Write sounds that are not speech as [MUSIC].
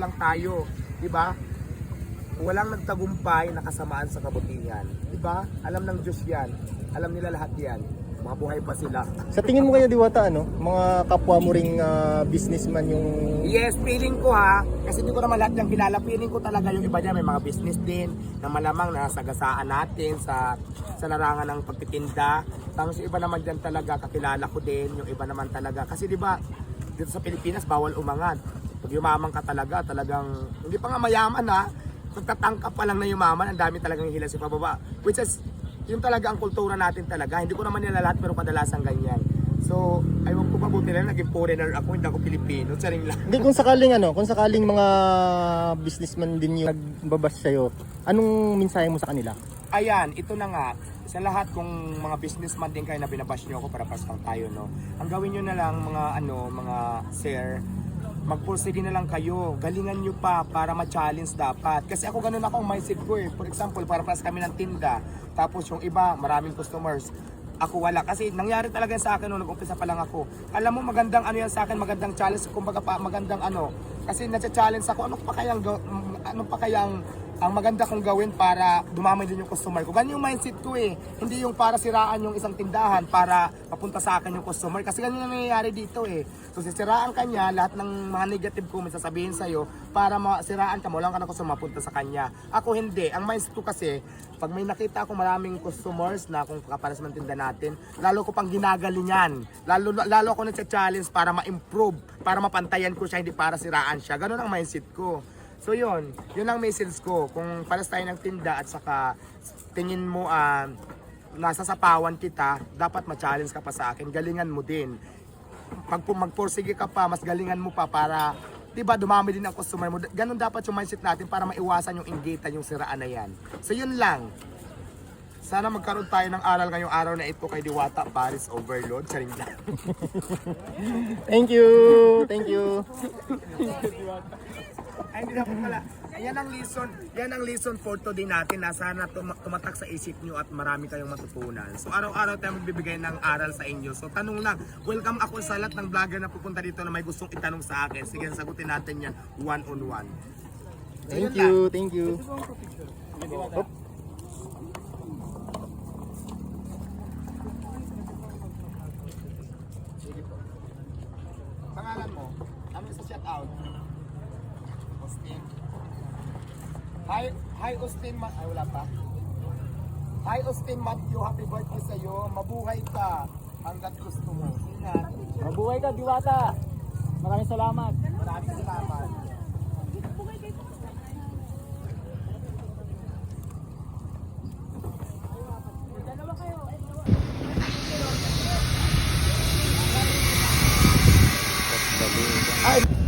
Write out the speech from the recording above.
lang tayo, di ba? Walang nagtagumpay na kasamaan sa kabutihan. Di ba? Alam ng Diyos yan. Alam nila lahat yan. Mga buhay pa sila. Sa tingin mo kaya Diwata, ano? Mga kapwa mo ring ah, businessman yung... Yes, feeling ko ha, kasi hindi ko naman lahat yung kilala, feeling ko talaga yung iba niya may mga business din na malamang nasagasaan natin sa sa larangan ng pagtitinda. Tapos yung iba naman dyan talaga, kakilala ko din, yung iba naman talaga. Kasi di ba, dito sa Pilipinas, bawal umangat. Pag yumaman ka talaga, talagang, hindi pa nga mayaman ha, pagtatangka pa lang na yumaman, ang dami talagang hila sa pababa. Which is, yun talaga ang kultura natin talaga. Hindi ko naman nila lahat, pero kadalasan ganyan. So, ayaw ko mabuti na naging foreigner ako, hindi ako Pilipino. Saring lang. Hindi, kung sakaling ano, kung sakaling mga businessman din yung nagbabas sa'yo, anong mensahe mo sa kanila? Ayan, ito na nga. Sa lahat kung mga businessman din kayo na binabash nyo ako para pasang tayo, no? Ang gawin nyo na lang mga ano, mga sir, magpursige na lang kayo. Galingan nyo pa para ma-challenge dapat. Kasi ako ganun ako ang mindset ko eh. For example, para pas kami ng tinda. Tapos yung iba, maraming customers. Ako wala. Kasi nangyari talaga sa akin nung nag-umpisa pa lang ako. Alam mo, magandang ano yan sa akin, magandang challenge. Kumbaga pa, magandang ano. Kasi nasa-challenge ako, ano pa kayang, gaw- ano pa kayang ang maganda kong gawin para dumamay din yung customer ko. Ganyan yung mindset ko eh. Hindi yung para siraan yung isang tindahan para papunta sa akin yung customer. Kasi ganyan ang nangyayari dito eh. So sisiraan ka niya, lahat ng mga negative comments sasabihin sa'yo para masiraan ka mo lang ka ng customer mapunta sa kanya. Ako hindi. Ang mindset ko kasi, pag may nakita ako maraming customers na kung kaparas man tinda natin, lalo ko pang ginagalingan. Lalo, lalo ako nagsa-challenge para ma-improve, para mapantayan ko siya, hindi para siraan siya. Ganun ang mindset ko. So yun, yun ang message ko. Kung paras tayo ng tinda at saka tingin mo ah nasa sapawan kita, dapat ma-challenge ka pa sa akin. Galingan mo din. Pag magpursige ka pa, mas galingan mo pa para 'di ba dumami din ang customer mo. Ganun dapat yung mindset natin para maiwasan yung inggitan, yung siraan na yan. So yun lang. Sana magkaroon tayo ng aral ngayong araw na ito kay Diwata Paris Overload. Saring lang. [LAUGHS] Thank you! Thank you! Ay, hindi na po pala. Yan ang lesson, yan ang lesson for today natin na sana tum- tumatak sa isip nyo at marami kayong matutunan. So araw-araw tayo magbibigay ng aral sa inyo. So tanong lang, welcome ako sa lahat ng vlogger na pupunta dito na may gustong itanong sa akin. Sige, sagutin natin yan one on one. Thank you! Thank you! Oop. Pangalan mo? Ano sa shout out? Austin. Hi, hi Austin Ma- Ay, wala pa. Hi Austin Matthew, happy birthday sa iyo. Mabuhay ka hanggat gusto mo. Ingat. Mabuhay ka, Diwata! Maraming salamat! Maraming salamat. I